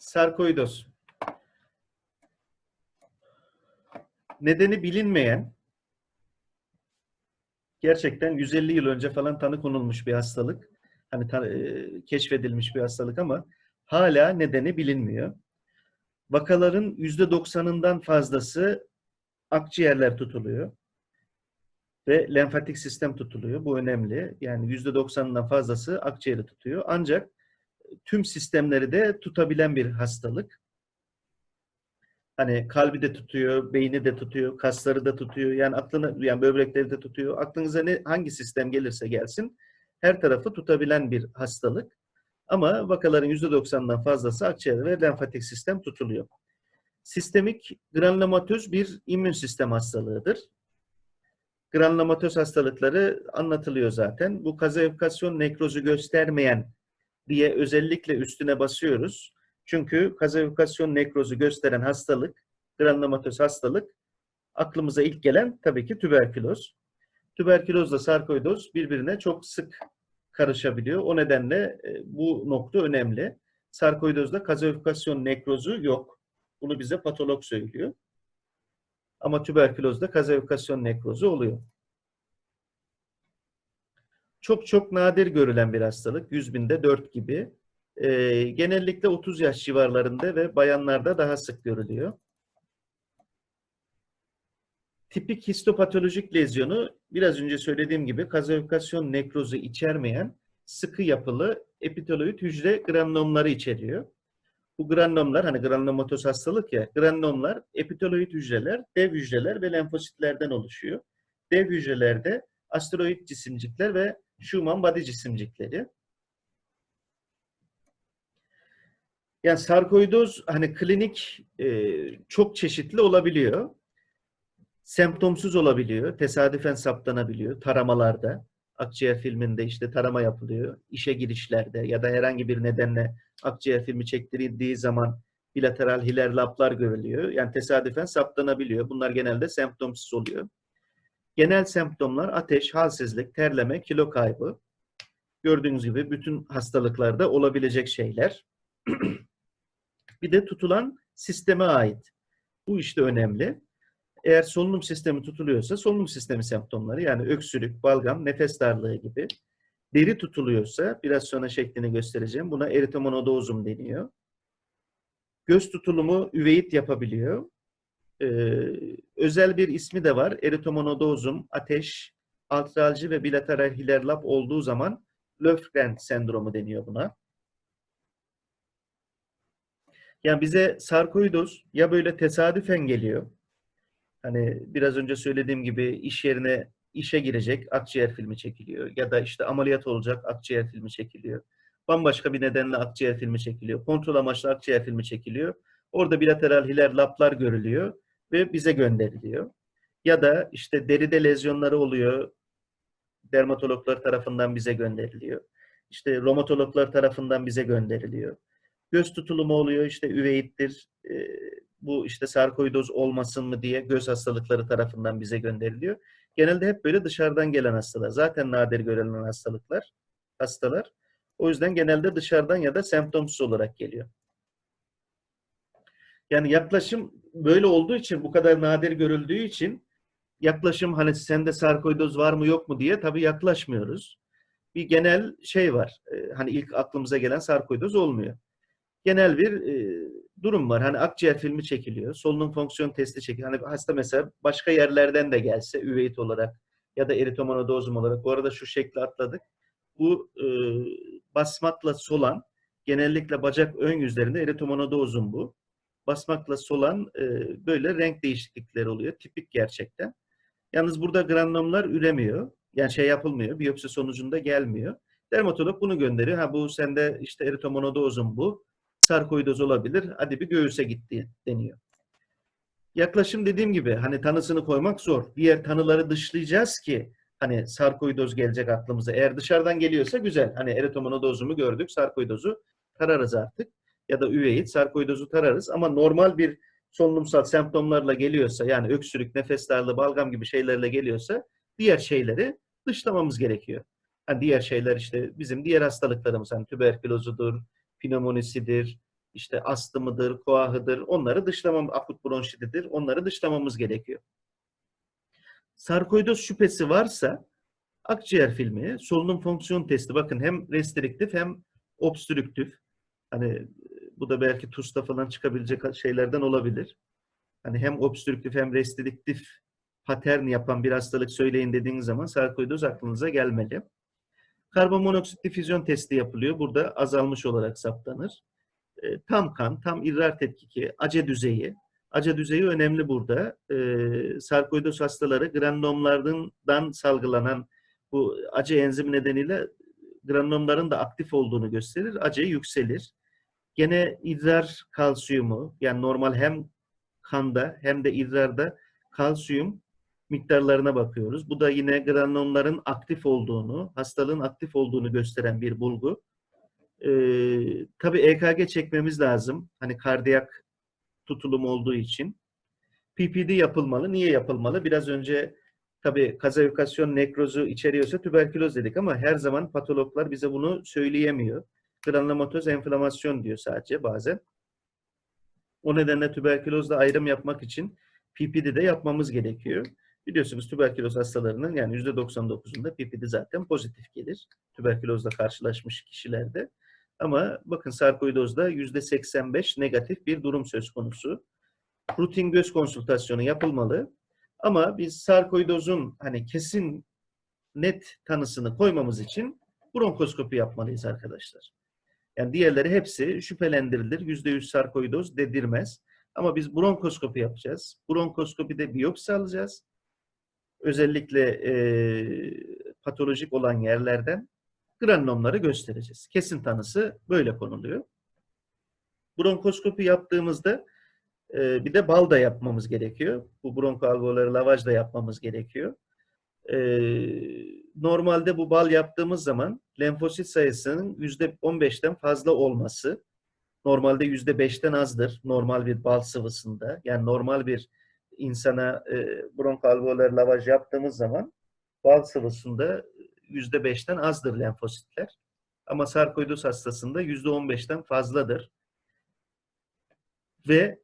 Sarkoidoz. Nedeni bilinmeyen, gerçekten 150 yıl önce falan tanı konulmuş bir hastalık. Hani ta- e, keşfedilmiş bir hastalık ama hala nedeni bilinmiyor. Vakaların %90'ından fazlası akciğerler tutuluyor ve lenfatik sistem tutuluyor. Bu önemli. Yani %90'ından fazlası akciğeri tutuyor. Ancak tüm sistemleri de tutabilen bir hastalık. Hani kalbi de tutuyor, beyni de tutuyor, kasları da tutuyor. Yani aklını yani böbrekleri de tutuyor. Aklınıza ne hangi sistem gelirse gelsin her tarafı tutabilen bir hastalık. Ama vakaların %90'dan fazlası akciğer ve lenfatik sistem tutuluyor. Sistemik granulomatöz bir immün sistem hastalığıdır. Granulomatöz hastalıkları anlatılıyor zaten. Bu kazayokasyon nekrozu göstermeyen diye özellikle üstüne basıyoruz. Çünkü kazayokasyon nekrozu gösteren hastalık, granulomatöz hastalık aklımıza ilk gelen tabii ki tüberküloz. Tüberkülozla sarkoidoz birbirine çok sık karışabiliyor. O nedenle e, bu nokta önemli. Sarkoidozda kazayokasyon nekrozu yok. Bunu bize patolog söylüyor. Ama tüberkülozda kazayokasyon nekrozu oluyor. Çok çok nadir görülen bir hastalık. 100 binde 4 gibi. Ee, genellikle 30 yaş civarlarında ve bayanlarda daha sık görülüyor. Tipik histopatolojik lezyonu biraz önce söylediğim gibi kazayokasyon nekrozu içermeyen sıkı yapılı epiteloid hücre granulomları içeriyor. Bu granulomlar hani granulomatoz hastalık ya granulomlar epiteloid hücreler, dev hücreler ve lenfositlerden oluşuyor. Dev hücrelerde asteroid cisimcikler ve Schumann body cisimcikleri. Yani sarkoidoz hani klinik e, çok çeşitli olabiliyor. Semptomsuz olabiliyor. Tesadüfen saptanabiliyor taramalarda. Akciğer filminde işte tarama yapılıyor. işe girişlerde ya da herhangi bir nedenle akciğer filmi çektirildiği zaman bilateral hilerlaplar görülüyor. Yani tesadüfen saptanabiliyor. Bunlar genelde semptomsuz oluyor. Genel semptomlar ateş, halsizlik, terleme, kilo kaybı. Gördüğünüz gibi bütün hastalıklarda olabilecek şeyler. bir de tutulan sisteme ait. Bu işte önemli. Eğer solunum sistemi tutuluyorsa solunum sistemi semptomları yani öksürük, balgam, nefes darlığı gibi. Deri tutuluyorsa biraz sonra şeklini göstereceğim. Buna eritomonodozum deniyor. Göz tutulumu üveit yapabiliyor. Ee, özel bir ismi de var. Eritomonodozum, ateş, altralji ve bilateral hilerlap olduğu zaman Löfgren sendromu deniyor buna. Yani bize sarkoidoz ya böyle tesadüfen geliyor. Hani biraz önce söylediğim gibi iş yerine işe girecek akciğer filmi çekiliyor. Ya da işte ameliyat olacak akciğer filmi çekiliyor. Bambaşka bir nedenle akciğer filmi çekiliyor. Kontrol amaçlı akciğer filmi çekiliyor. Orada bilateral hiler laplar görülüyor ve bize gönderiliyor. Ya da işte deride lezyonları oluyor. Dermatologlar tarafından bize gönderiliyor. İşte romatologlar tarafından bize gönderiliyor. Göz tutulumu oluyor işte üveittir. E, bu işte sarkoidoz olmasın mı diye göz hastalıkları tarafından bize gönderiliyor. Genelde hep böyle dışarıdan gelen hastalar. Zaten nadir görülen hastalıklar, hastalar. O yüzden genelde dışarıdan ya da semptomsuz olarak geliyor. Yani yaklaşım böyle olduğu için, bu kadar nadir görüldüğü için yaklaşım hani sende sarkoidoz var mı yok mu diye tabii yaklaşmıyoruz. Bir genel şey var. E, hani ilk aklımıza gelen sarkoidoz olmuyor. Genel bir e, durum var. Hani akciğer filmi çekiliyor. Solunum fonksiyon testi çekiliyor. Hani hasta mesela başka yerlerden de gelse üveit olarak ya da eritomonodozum olarak. Bu arada şu şekli atladık. Bu e, basmakla solan genellikle bacak ön yüzlerinde eritomonodozum bu. Basmakla solan e, böyle renk değişiklikleri oluyor. Tipik gerçekten. Yalnız burada granulomlar üremiyor. Yani şey yapılmıyor. Biyopsi sonucunda gelmiyor. Dermatolog bunu gönderiyor. Ha bu sende işte eritomonodozum bu sarkoidoz olabilir. Hadi bir göğüse gitti deniyor. Yaklaşım dediğim gibi hani tanısını koymak zor. Diğer tanıları dışlayacağız ki hani sarkoidoz gelecek aklımıza. Eğer dışarıdan geliyorsa güzel. Hani eritomonodozumu gördük, sarkoidozu tararız artık. Ya da üveit, sarkoidozu tararız. Ama normal bir solunumsal semptomlarla geliyorsa yani öksürük, nefes darlığı, balgam gibi şeylerle geliyorsa diğer şeyleri dışlamamız gerekiyor. Hani diğer şeyler işte bizim diğer hastalıklarımız hani tüberkülozudur, pneumonisidir, işte astımıdır, koahıdır, onları dışlamam, akut bronşitidir, onları dışlamamız gerekiyor. Sarkoidoz şüphesi varsa akciğer filmi, solunum fonksiyon testi bakın hem restriktif hem obstrüktif. Hani bu da belki TUS'ta falan çıkabilecek şeylerden olabilir. Hani hem obstrüktif hem restriktif patern yapan bir hastalık söyleyin dediğiniz zaman sarkoidoz aklınıza gelmeli. Karbon monoksit difüzyon testi yapılıyor. Burada azalmış olarak saptanır. E, tam kan, tam idrar tetkiki, ACE düzeyi. ACE düzeyi önemli burada. E, sarkoidoz hastaları granulomlardan salgılanan bu ACE enzimi nedeniyle granulomların da aktif olduğunu gösterir. ACE yükselir. Gene idrar kalsiyumu yani normal hem kanda hem de idrarda kalsiyum miktarlarına bakıyoruz. Bu da yine granulomların aktif olduğunu, hastalığın aktif olduğunu gösteren bir bulgu. Ee, tabii EKG çekmemiz lazım. Hani kardiyak tutulum olduğu için. PPD yapılmalı. Niye yapılmalı? Biraz önce tabii kazafikasyon nekrozu içeriyorsa tüberküloz dedik ama her zaman patologlar bize bunu söyleyemiyor. Granulomatoz enflamasyon diyor sadece bazen. O nedenle tüberkülozla ayrım yapmak için PPD de yapmamız gerekiyor. Biliyorsunuz tüberküloz hastalarının yani %99'unda PPD zaten pozitif gelir. Tüberkülozla karşılaşmış kişilerde. Ama bakın sarkoidozda %85 negatif bir durum söz konusu. Rutin göz konsültasyonu yapılmalı. Ama biz sarkoidozun hani kesin net tanısını koymamız için bronkoskopi yapmalıyız arkadaşlar. Yani diğerleri hepsi şüphelendirilir. %100 sarkoidoz dedirmez. Ama biz bronkoskopi yapacağız. Bronkoskopide biyopsi alacağız. Özellikle e, patolojik olan yerlerden granulomları göstereceğiz. Kesin tanısı böyle konuluyor. Bronkoskopi yaptığımızda e, bir de bal da yapmamız gerekiyor. Bu bronkoalveoları lavaj da yapmamız gerekiyor. E, normalde bu bal yaptığımız zaman lenfosit sayısının %15'ten fazla olması normalde %5'ten azdır normal bir bal sıvısında. Yani normal bir insana e, bronkoalveolar lavaj yaptığımız zaman bal sıvısında %5'ten azdır lenfositler. Ama sarkoidoz hastasında %15'ten fazladır. Ve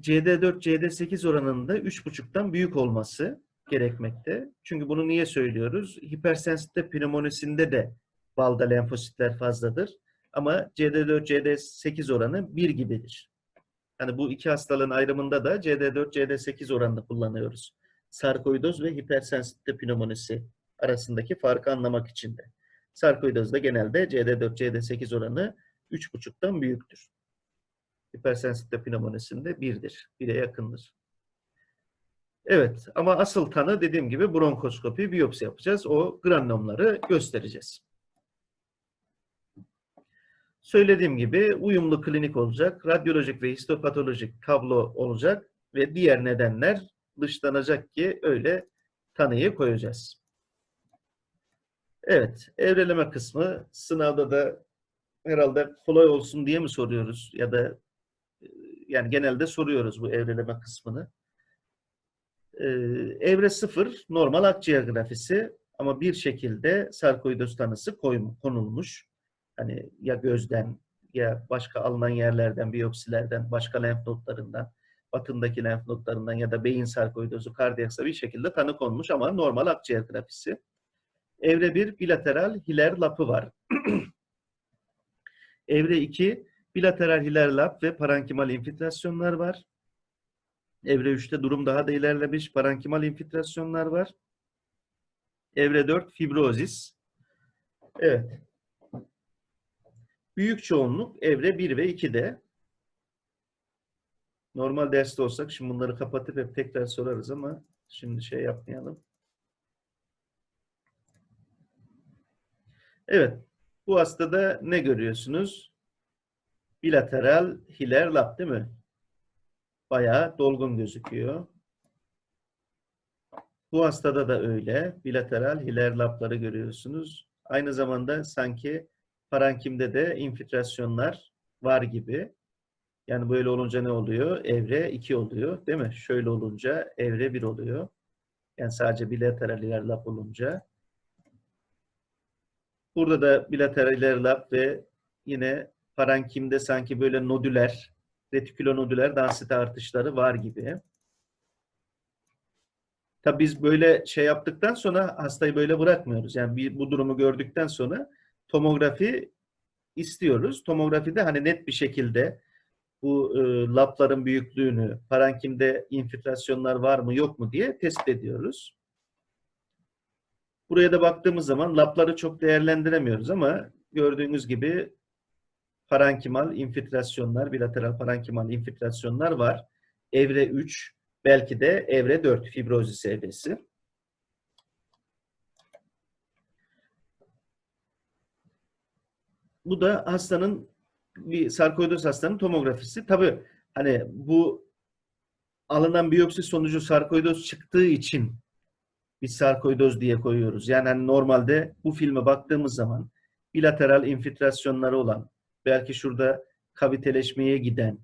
CD4, CD8 oranında 3,5'tan büyük olması gerekmekte. Çünkü bunu niye söylüyoruz? Hipersensitive pneumonisinde de balda lenfositler fazladır. Ama CD4, CD8 oranı 1 gibidir. Yani bu iki hastalığın ayrımında da CD4, CD8 oranını kullanıyoruz. Sarkoidoz ve hipersensitive pneumonisi arasındaki farkı anlamak için de. Sarkoidozda genelde CD4, CD8 oranı 3,5'tan büyüktür. Hipersensitive pneumonisinde 1'dir. 1'e yakındır. Evet ama asıl tanı dediğim gibi bronkoskopi, biyopsi yapacağız. O granulomları göstereceğiz. Söylediğim gibi uyumlu klinik olacak, radyolojik ve histopatolojik tablo olacak ve diğer nedenler dışlanacak ki öyle tanıyı koyacağız. Evet, evreleme kısmı sınavda da herhalde kolay olsun diye mi soruyoruz ya da yani genelde soruyoruz bu evreleme kısmını. Ee, evre sıfır normal akciğer grafisi ama bir şekilde sarkoidoz tanısı konulmuş. Hani ya gözden ya başka alınan yerlerden, biyopsilerden, başka lenf notlarından, batındaki lenf notlarından ya da beyin sarkoidozu, kardiyaksa bir şekilde tanı konmuş ama normal akciğer grafisi. Evre 1 bilateral hiler lapı var. Evre 2 bilateral hiler lap ve parankimal infiltrasyonlar var. Evre 3'te durum daha da ilerlemiş. Parankimal infiltrasyonlar var. Evre 4 fibrozis. Evet. Büyük çoğunluk evre 1 ve 2'de. Normal derste olsak şimdi bunları kapatıp hep tekrar sorarız ama şimdi şey yapmayalım. Evet. Bu hastada ne görüyorsunuz? Bilateral hiler lap değil mi? Bayağı dolgun gözüküyor. Bu hastada da öyle. Bilateral hiler lapları görüyorsunuz. Aynı zamanda sanki parankimde de infiltrasyonlar var gibi. Yani böyle olunca ne oluyor? Evre 2 oluyor değil mi? Şöyle olunca evre 1 oluyor. Yani sadece bilateral ilerlap olunca. Burada da bilateral ilerlap ve yine Parankimde sanki böyle nodüler, retikülonodüler densite artışları var gibi. Tabii biz böyle şey yaptıktan sonra hastayı böyle bırakmıyoruz. Yani bir, bu durumu gördükten sonra tomografi istiyoruz. Tomografide hani net bir şekilde bu e, lapların büyüklüğünü, parankimde infiltrasyonlar var mı yok mu diye tespit ediyoruz. Buraya da baktığımız zaman lapları çok değerlendiremiyoruz ama gördüğünüz gibi parankimal infiltrasyonlar, bilateral parankimal infiltrasyonlar var. Evre 3, belki de evre 4 fibrozis evresi. Bu da hastanın bir sarkoidoz hastanın tomografisi. Tabii hani bu alınan biyopsi sonucu sarkoidoz çıktığı için biz sarkoidoz diye koyuyoruz. Yani hani normalde bu filme baktığımız zaman bilateral infiltrasyonları olan, belki şurada kaviteleşmeye giden,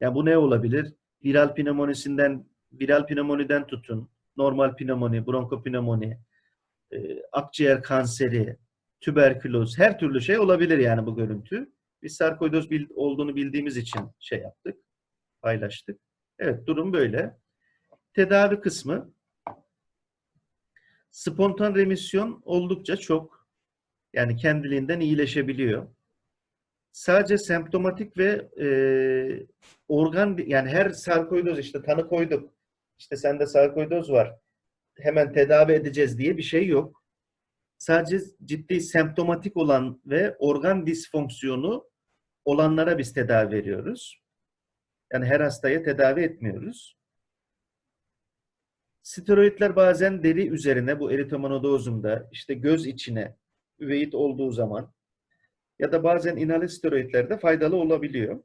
yani bu ne olabilir? Viral pneumonisinden, viral pneumoniden tutun, normal pneumoni, bronkopneumoni, e, akciğer kanseri, tüberküloz, her türlü şey olabilir yani bu görüntü. Biz sarkoidoz olduğunu bildiğimiz için şey yaptık, paylaştık. Evet, durum böyle. Tedavi kısmı spontan remisyon oldukça çok yani kendiliğinden iyileşebiliyor. Sadece semptomatik ve e, organ yani her sarkoidoz işte tanı koyduk. İşte sende sarkoidoz var. Hemen tedavi edeceğiz diye bir şey yok. Sadece ciddi semptomatik olan ve organ disfonksiyonu olanlara biz tedavi veriyoruz. Yani her hastaya tedavi etmiyoruz. Steroidler bazen deri üzerine bu eritomanodoozumda işte göz içine üveit olduğu zaman ya da bazen inhale steroidlerde faydalı olabiliyor.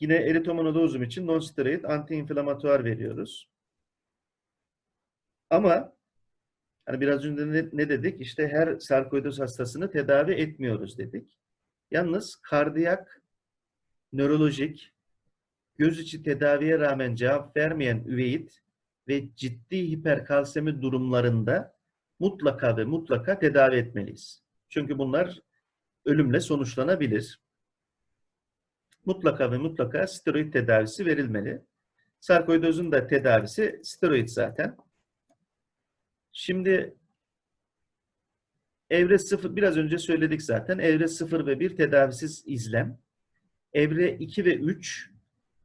Yine eritomanodoozum için non-steroid anti-inflamatuar veriyoruz. Ama hani biraz önce ne, ne dedik? İşte her sarkoidoz hastasını tedavi etmiyoruz dedik. Yalnız kardiyak, nörolojik, göz içi tedaviye rağmen cevap vermeyen üveit ve ciddi hiperkalsemi durumlarında mutlaka ve mutlaka tedavi etmeliyiz. Çünkü bunlar ölümle sonuçlanabilir. Mutlaka ve mutlaka steroid tedavisi verilmeli. Sarkoidozun da tedavisi steroid zaten. Şimdi evre 0 biraz önce söyledik zaten. Evre 0 ve 1 tedavisiz izlem. Evre 2 ve 3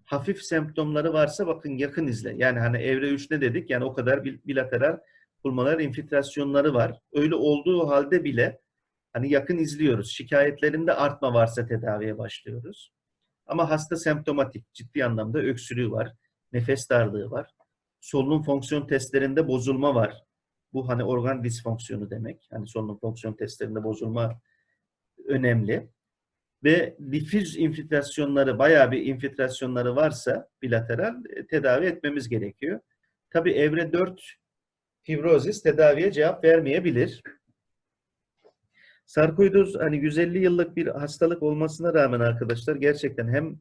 hafif semptomları varsa bakın yakın izle. Yani hani evre 3 ne dedik? Yani o kadar bil- bilateral pulmoner infiltrasyonları var. Öyle olduğu halde bile hani yakın izliyoruz. Şikayetlerinde artma varsa tedaviye başlıyoruz. Ama hasta semptomatik, ciddi anlamda öksürüğü var, nefes darlığı var. Solunum fonksiyon testlerinde bozulma var. Bu hani organ disfonksiyonu demek. Hani solunum fonksiyon testlerinde bozulma önemli ve difüz infiltrasyonları, bayağı bir infiltrasyonları varsa bilateral e, tedavi etmemiz gerekiyor. Tabii evre 4 fibrozis tedaviye cevap vermeyebilir. Sarkoidoz hani 150 yıllık bir hastalık olmasına rağmen arkadaşlar gerçekten hem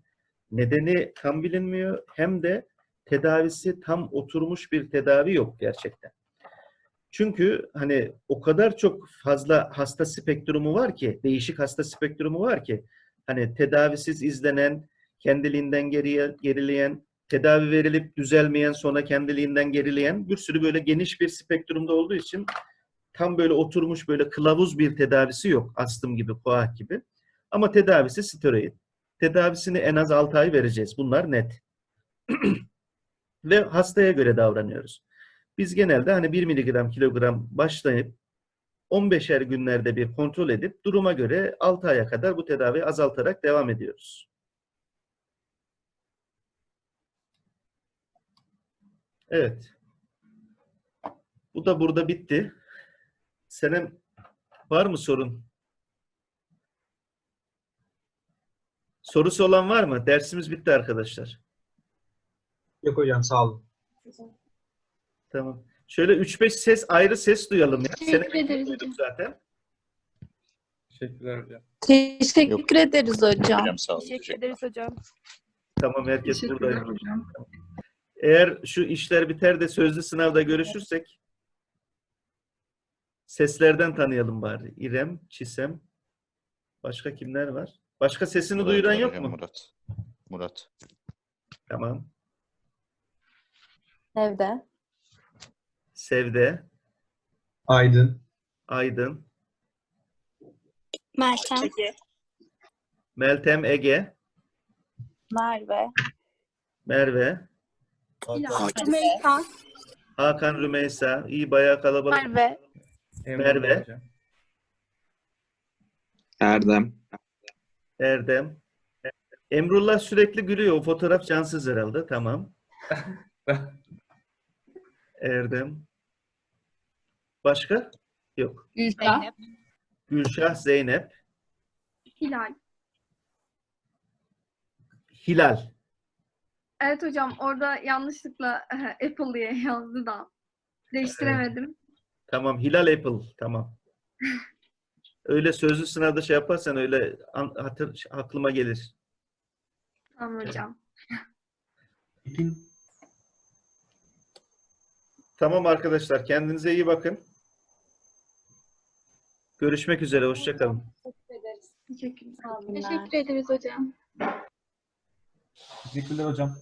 nedeni tam bilinmiyor hem de tedavisi tam oturmuş bir tedavi yok gerçekten. Çünkü hani o kadar çok fazla hasta spektrumu var ki, değişik hasta spektrumu var ki hani tedavisiz izlenen, kendiliğinden geriye, gerileyen, tedavi verilip düzelmeyen sonra kendiliğinden gerileyen bir sürü böyle geniş bir spektrumda olduğu için tam böyle oturmuş böyle kılavuz bir tedavisi yok. Astım gibi, koah gibi. Ama tedavisi steroid. Tedavisini en az 6 ay vereceğiz. Bunlar net. Ve hastaya göre davranıyoruz. Biz genelde hani 1 miligram kilogram başlayıp 15'er günlerde bir kontrol edip duruma göre 6 aya kadar bu tedaviyi azaltarak devam ediyoruz. Evet. Bu da burada bitti. Senem var mı sorun? Sorusu olan var mı? Dersimiz bitti arkadaşlar. Yok hocam sağ olun. Tamam. Şöyle 3-5 ses ayrı ses duyalım ya. Teşekkür Senem'i ederiz duyduk hocam. zaten. Teşekkürler hocam. Teşekkür ederiz hocam. Hocam sağ olun. Teşekkür ederiz hocam. Tamam herkes Teşekkürler burada. hocam. Eğer şu işler biter de sözlü sınavda görüşürsek seslerden tanıyalım bari. İrem, Çisem. Başka kimler var? Başka sesini Murat duyuran yok mu? Murat. Murat. Tamam. Evde. Sevde, Aydın. Aydın, Meltem. Meltem, Ege, Merve. Merve, Rümeysa. Hakan, Rümeysa. İyi bayağı kalabalık. Merve. Merve. hocam. Erdem. Erdem. Emrullah sürekli gülüyor. O fotoğraf cansız herhalde. Tamam. Erdem. Başka? Yok. Gülşah. Gülşah, Zeynep, Hilal. Hilal. Evet hocam orada yanlışlıkla Apple diye yazdı da değiştiremedim. Tamam. Hilal Apple. Tamam. Öyle sözlü sınavda şey yaparsan öyle an- hatır, aklıma gelir. Tamam hocam. Tamam arkadaşlar. Kendinize iyi bakın. Görüşmek üzere. Hoşçakalın. Teşekkür Teşekkür ederiz hocam. Teşekkürler hocam.